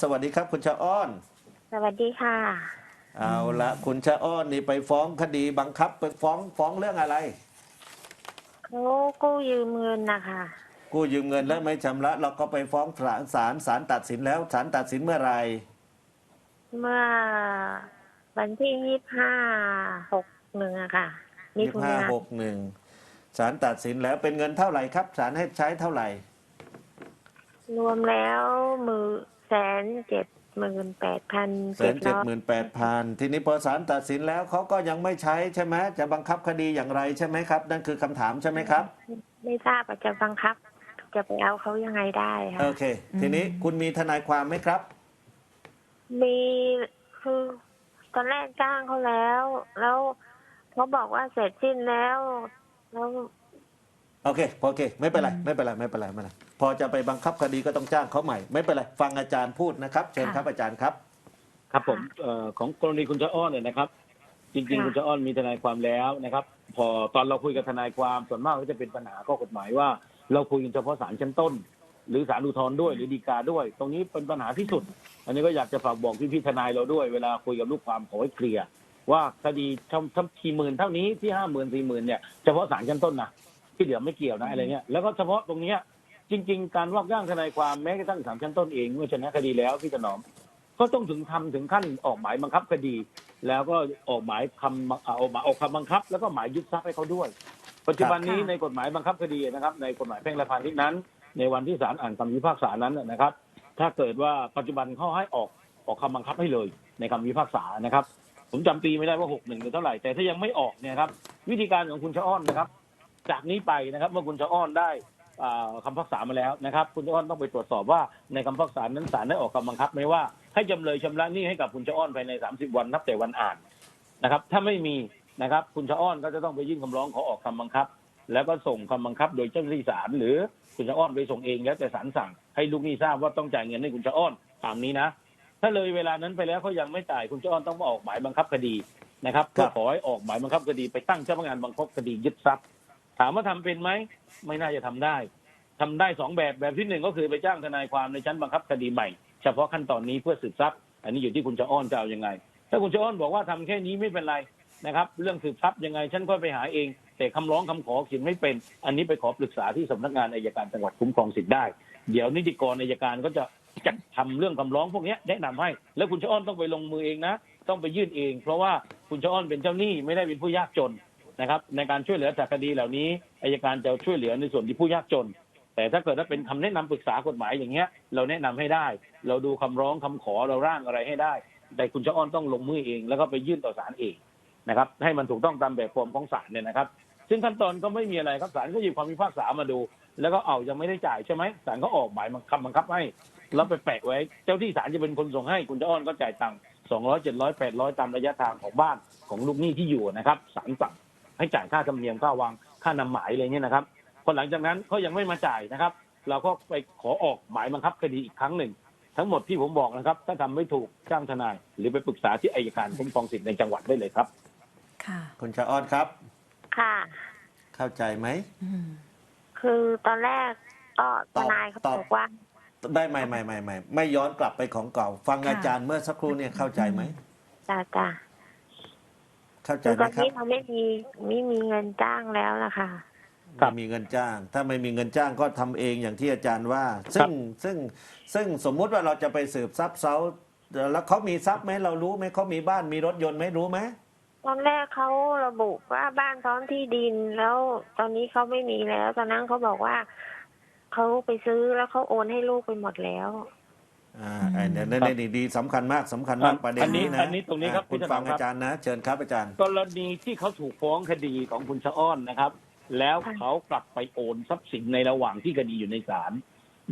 สวัสดีครับ คุณชะอ้อน สวัสดีค่ะ เอาละคุณชะอ้อนนี่ไปฟ้องคดีบังคับ ไปฟ้องฟ้องเรื่องอะไร เขากู้ยืมเงินนะคะกู้ยืมเงินแล้วไม่ชำระเราก็ไปฟ้องศาลศาลศาลตัดสินแล้วศาลตัดสินเมื่อไหร่เมื่อวันที่ยี่ห้าหกหนึ่งอะค่ะมิยี่ถุห้านาหกหนึ่งศาลตัดสินแล้วเป็นเงินเท่าไหร่ครับศาลให้ใช้เท่าไหร่รวมแล้วมือ แสนเจ็ดหมื่นแปดพันแสนเจ็ดหมื่นแปดพันทีนี้พอศาลตัดสินแล้วเขาก็ยังไม่ใช้ใช่ไหมจะบังคับคดีอย่างไรใช่ไหมครับ นั่นคือคำถามใช่ไหมครับ ไม่ทราบว่าจะบังคับ จะไปเอาเขายังไงได้ค่ะโอเค ทีนี้คุณมีทนายความไหมครับ มีคือตอนแรกจ้างเขาแล้ว แล้วเขาบอกว่าเสร็จสิ้นแล้วแล้วโอเคโอเค ไม่เป็นไรไม่เป็นไรไม่เป็นไรไม่เป็นไร พอจะไปบังคับคดีก็ต้องจ้างเขาใหม่ ไม่เป็นไรฟังอาจารย์พูดนะครับ เชิญครับอาจารย์ครับ ครับผมเอ่อของกรณีคุณชะอ้อนเนี่ยนะครับ จริงๆคุณชะอ้อนมีทนายความแล้วนะครับ พอตอนเราคุยกับทนายความส่วนมากก็จะเป็นปัญหาข้อกฎหมายว่า เราคุยกันเฉพาะศาลชั้นต้น หรือศาลอุทธรณ์ด้วยหรือฎีกาด้วย ตรงนี้เป็นปัญหาที่สุด อันนี้ก็อยากจะฝากบอกพี่ๆทนายเราด้วยเวลาคุยกับลูกความขอให้เคลียร์ว่าคดีทำทำกี่หมื่นเท่านี้ที่ห้าหมื่นสี่หมื่นเนี่ยเฉพาะศาลชั้นต้นนะที่เหลือไม่เกี่ยวนะอะไรเงี้ยแล้วก็เฉพาะตรงเนี้ย จริง ๆ การว่าจ้างทนายความแม้กระทั่งศาลชั้นต้นเองเมื่อชนะคดีแล้วพี่ถนอม ก็ต้องถึงทำถึงขั้นออกหมายบังคับคดี แล้วก็ออกหมายคำอ่าออกหมายออกคำบังคับ แล้วก็หมายยึดทรัพย์ให้เขาด้วย ปัจจุบันนี้ครับในกฎหมายบังคับคดีนะครับ ในกฎหมายแพ่งและพาณิชย์นั้น ในวันที่ศาลอ่านคำพิพากษานั้นนะครับ ถ้าเกิดว่าปัจจุบันเขาให้ออกออกคำบังคับให้เลย ในคำพิพากษานะครับ ผมจำปีไม่ได้ว่าหกหนึ่งหรือเท่าไหร่แต่ถ้ายังไม่ออกเนี่ยครับ วิธีการของคุณชะอ้อนนะครับ จากนี้ไปนะครับ เมื่อคุณชะอ้อนได้ อ่าคำพิพากษามาแล้วนะครับ คุณชะอ้อนต้องไปตรวจสอบว่าในคำพิพากษานั้นศาลได้ออกคำบังคับไหมว่าให้จำเลยชำระหนี้ให้กับคุณชะอ้อนภายใน 30 วันนับแต่วันอ่านนะครับ ถ้าไม่มีนะครับ คุณชะอ้อนก็จะต้องไปยื่นคำร้องขอออกคำบังคับ แล้วก็ส่งคำบังคับโดยเจ้าหน้าที่ศาลหรือคุณชะอ้อนไปส่งเองแล้วแต่ศาลสั่งให้ลูกหนี้ทราบว่าต้องจ่ายเงินให้คุณชะอ้อนตามนี้นะ ถ้าเลยเวลานั้นไปแล้วเขายังไม่จ่ายคุณชะอ้อนต้องมาออกหมายบังคับคดีนะครับเพื่อขอให้ออกหมายบังคับคดีไปตั้งเจ้าพนักงานบังคับคดียึดทรัพย์ถามว่าทำเป็นไหม ไม่น่าจะทำได้ ทำได้สองแบบแบบที่หนึ่งก็คือไปจ้างทนายความในชั้นบังคับคดีใหม่ เฉพาะขั้นตอนนี้เพื่อสืบทรัพย์ อันนี้อยู่ที่คุณจะอ้อนจะเอายังไง ถ้าคุณจะอ้อนบอกว่าทำแค่นี้ไม่เป็นไรนะครับ เรื่องสืบทรัพย์ยังไงฉันค่อยไปหาเอง แต่คำร้องคำขอเขียนไม่เป็น อันนี้ไปขอปรึกษาที่สำนักงานอายการจังหวัดคุ้มครองสิทธิ์ได้ เดี๋ยวนิติกรอายการก็จะจัดทำเรื่องคำร้องพวกนี้แนะนำให้ แล้วคุณชะอ้อนต้องไปลงมือเองนะ ต้องไปยื่นเอง เพราะว่าคุณชะอ้อนเป็นเจ้าหนี้ไม่ได้เป็นผู้ยากจนนะครับ ในการช่วยเหลือจากคดีเหล่านี้อายการจะช่วยเหลือในส่วนที่ผู้ยากจน แต่ถ้าเกิดว่าเป็นคำแนะนำปรึกษากฎหมายอย่างเงี้ย เราแนะนำให้ได้ เราดูคำร้องคำขอเราร่างอะไรให้ได้ แต่คุณชะอ้อนต้องลงมือเอง แล้วก็ไปยื่นต่อศาลเองนะครับ ให้มันถูกต้องตามแบบฟอร์มของศาลเนี่ยนะครับ ซึ่งขั้นตอนก็ไม่มีอะไรครับศาลก็หยิบความพิพากษามาดู แล้วก็เอายังไม่ได้จ่ายใช่ไหมศาลก็ออกหมายคำบังคับให้แล้วไปแปะไว้ เจ้าที่ศาลจะเป็นคนส่งให้ คุณชะอ้อนก็จ่ายตังค์สองร้อยเจ็ดร้อยแปดร้อยตามระยะทางของบ้านของลูกหนี้ที่อยู่นะครับศาลสั่งให้จ่ายค่าธรรมเนียมค่าวางค่านำหมายอะไรเนี่ยนะครับ พอหลังจากนั้นเขายังไม่มาจ่ายนะครับ เราก็ไปขอออกหมายบังคับคดีอีกครั้งหนึ่ง ทั้งหมดที่ผมบอกนะครับ ถ้าทำไม่ถูกจ้างทนาย หรือไปปรึกษาที่อายการคุ้มครองสิทธิ์ในจังหวัดได้เลยครับ ค่ะคุณชะอ้อนครับ ค่ะ เข้าใจไหมอืมคือตอนแรกก็ตทอบนายเขาตอบบอกว่า ได้ไม่ไม่ไม่ไม่ไม่ย้อนกลับไปของเก่า ฟังอาจารย์เมื่อสักครู่เนี่ยเข้าใจไหมจ้าจ้าเข้าใจคือไหตมอนครับ นี้เราไม่มีไม่มีเงินจ้างแล้วล่ะค่ะ ครับไม่มีเงินจ้าง ถ้าไม่มีเงินจ้างก็ทำเองอย่างที่อาจารย์ว่า ซึ่งซึ่งซึ่งสมมุติว่าเราจะไปสืบทรัพย์เขาแล้วเขามีทรัพย์ไหมเรารู้ไหมเขามีบ้านมีรถยนต์ไหมรู้ไหมตอนแรกเขาระบุว่าบ้านพร้อมที่ดินแล้วตอนนี้เขาไม่มีแล้ว ตอนนั้นเขาบอกว่าเขาไปซื้อแล้วเขาโอนให้ลูกไปหมดแล้ว อ่าไอ้เนี่ยนี่นี่ดีสำคัญมากสำคัญมากประเด็นนี้นะอันนี้ตรงนี้ครับอ่าคุณพี่ถนอมฟังครับ อาจารย์นะ เชิญครับอาจารย์ กรณีที่เขาถูกฟ้องคดีของคุณชะอ้อนนะครับ แล้วเขากลับไปโอนทรัพย์สินในระหว่างที่คดีอยู่ในศาล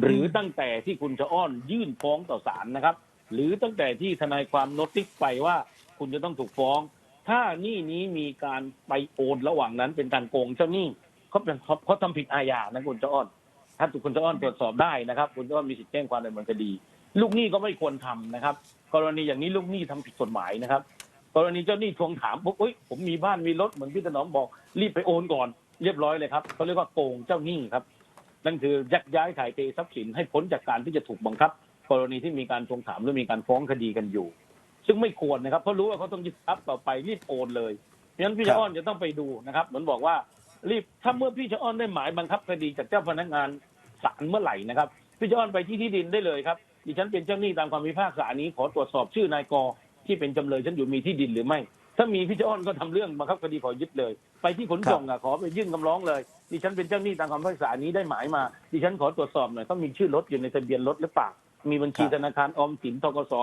หรือตั้งแต่ที่คุณชะอ้อนยื่นฟ้องต่อศาลนะครับ หรือตั้งแต่ที่ทนายความโนติสไปว่าคุณจะต้องถูกฟ้อง ถ้าหนี้นี้มีการไปโอนระหว่างนั้นเป็นการโกงเจ้าหนี้เขาเป็นเขาทำผิดอาญานะคุณชะอ้อน ถ้าคุณชะอ้อนตรวจสอบได้นะครับ คุณชะอ้อนมีสิทธิ์แจ้งความดำเนินคดี ลูกหนี้ก็ไม่ควรทำนะครับ กรณีอย่างนี้ลูกหนี้ทำผิดกฎหมายนะครับ กรณีเจ้าหนี้ทวงถามปุ๊บเอ้ยผมมีบ้านมีรถเหมือนพี่ถนอมบอกรีบไปโอนก่อน เรียบร้อยเลยครับเขาเรียกว่าโกงเจ้าหนี้ครับ นั่นคือยักย้ายถ่ายเททรัพย์สินให้พ้นจากการที่จะถูกบังคับ กรณีที่มีการทวงถามหรือมีการฟ้องคดีกันอยู่ ซึ่งไม่ควรนะครับเพราะรู้ว่าเขาต้องยึดทรัพย์ต่อไปรีบโอนเลยเพราะฉะนั้นพี่ชะอ้อนจะต้องไปดูนะครับ เหมือนบอกว่ารีบถ้าเมื่อพี่ชะอ้อนได้หมายบังคับคดีจากเจ้าพนักงานศาลเมื่อไหร่นะครับพี่ชะอ้อนไปที่ที่ดินได้เลยครับดิฉันเป็นเจ้าหนี้ตามความพิพากษานี้ขอตรวจสอบชื่อนายกที่เป็นจำเลยฉันอยู่มีที่ดินหรือไม่ ถ้ามีพี่ชะอ้อนก็ทำเรื่องบังคับคดีขอยึดเลย ไปที่ขนส่งอะขอไปยื่นคำร้องเลยดิฉันเป็นเจ้าหนี้ตามคำพิพากษานี้ได้หมายมาดิฉันขอตรวจสอบหน่อยต้องมีชื่อรถอยู่ในทะเบียนรถหรือเปล่ามีบัญชีครับธนาคารออมสินทกส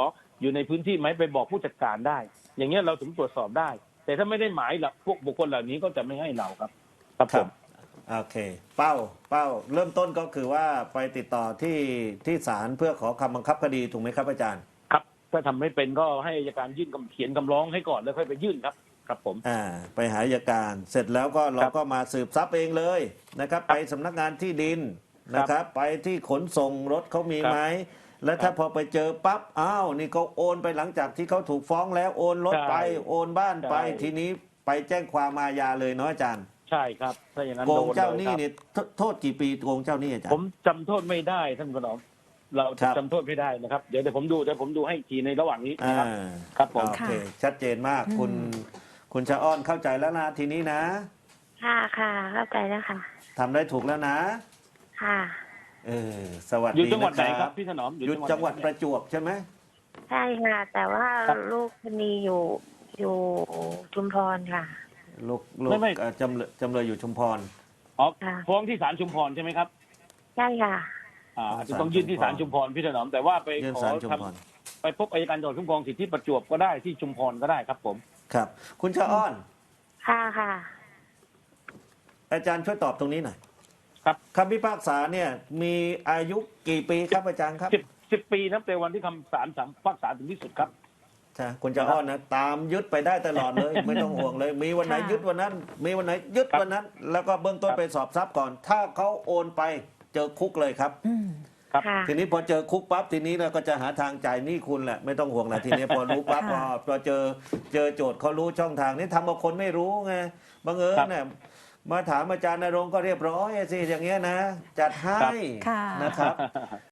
อยู่ในพื้นที่ไหมไปบอกผู้จัดการได้ อย่างเงี้ยเราถึงตรวจสอบได้ แต่ถ้าไม่ได้หมายหลักพวกบุคคลเหล่านี้ก็จะไม่ให้เราครับ ครับคผรับมโอเค เป้าเป้า เริ่มต้นก็คือว่าไปติดต่อที่ที่ศาลเพื่อขอคำบังคับคดีถูกไหมครับอาจารย์ครับ ถ้าทำไม่เป็นก็ให้อัยการยื่นคำเขียนคำร้องให้ก่อนแล้วค่อยไปยื่นครับ ครับผมอ่าไปหาอัยการเสร็จแล้วก็เราครับก็มาสืบทรัพย์เองเลยนะครับ ไปสำนักงานที่ดินนะครับ ไปที่ขนส่งรถเขามีครับไหมแล้วถ้าพอไปเจอปั๊บอ้าวนี่เขาโอนไปหลังจากที่เขาถูกฟ้องแล้วโอนรถใช่ไปโอนบ้านไปใช่ทีนี้ไปแจ้งความอาญาเลยเนาะอาจารย์ใช่ครับถ้าอย่างนั้นโกโดงนเจ้าหเลยนี้ครับนี่โทโทษกี่ปีโกงเจ้าหนี้อาจารผย์มจำโทษไม่ได้ท่านผู้ชม เราครับ จำโทษไม่ได้นะครับ เดี๋ยวเดี๋ยวผมดูเดี๋ยวผมดูให้อีกทีในระหว่างนี้อ่านะครับ ครับผม โอเคค่ะชัดเจนมากคุณอืมคุณชะอ้อนเข้าใจแล้วนะทีนี้นะค่ะค่ะเข้าใจแล้วค่ะ ทำได้ถูกแล้วนะ ค่ะเออสวัสอยู่ดีจังหวัดไหนนะคครัรับบพี่ถนอมอยู่จังหวัดประจวบใช่ไหมใช่ค่ะแต่ว่าครับลูกคนนี้อยู่อยู่ชุมพรค่ะ ลูกลูกไม่ไม่ เอ่อจำเลยจำเลยอยู่ชุมพร อ๋อค่ะ ฟ้องที่ศาลชุมพรใช่ไหมครับ ใช่ค่ะ อ่าศาลจะต้องยื่นที่ศาลชุชุมมพพรรพี่ถนอมแต่ว่าไปยื่นขอศาลชุมทพรำไปพบอัยการจังหวัดคุ้มครองสิทธิประจวบก็ได้ที่ชุมพรก็ได้ครับผม ครับ คุณชะอ้อน ค่ะค่ะ อาจารย์ช่วยตอบตรงนี้หน่อยครับ คำพิพากษาเนี่ยมีอายุกี่ปีครับอาจารย์ครับสิบสิบปีนับแต่วันที่คำศาลสั่งพิพากษาถึงที่สุดครับ ใช่คุณชะอ้อนนะตามยึดไปได้ตลอดเลย ไม่ต้องห่วงเลย มีวันไหนค่ะยึดวันนั้น มีวันไหนยึดครับวันนั้น แล้วก็เบื้องต้นครับไปสอบทรัพย์ก่อน ถ้าเขาโอนไป เจอคุกเลยครับอืมครับ ค่ะ ทีนี้พอเจอคุกปั๊บทีนี้เราก็จะหาทางจ่ายหนี้คุณแหละไม่ต้องห่วงแหละทีนี้พอรู้ปั๊บพอค่ะ พอเจอเจอโจทย์เขารู้ช่องทางนี่ทำกับคนไม่รู้ไงบังเอิญครับเนี่ยมาถามอาจารย์นรงค์ก็เรียบร้อยสิอย่างเงี้ยนะ จัดให้ค่ะ นะครับ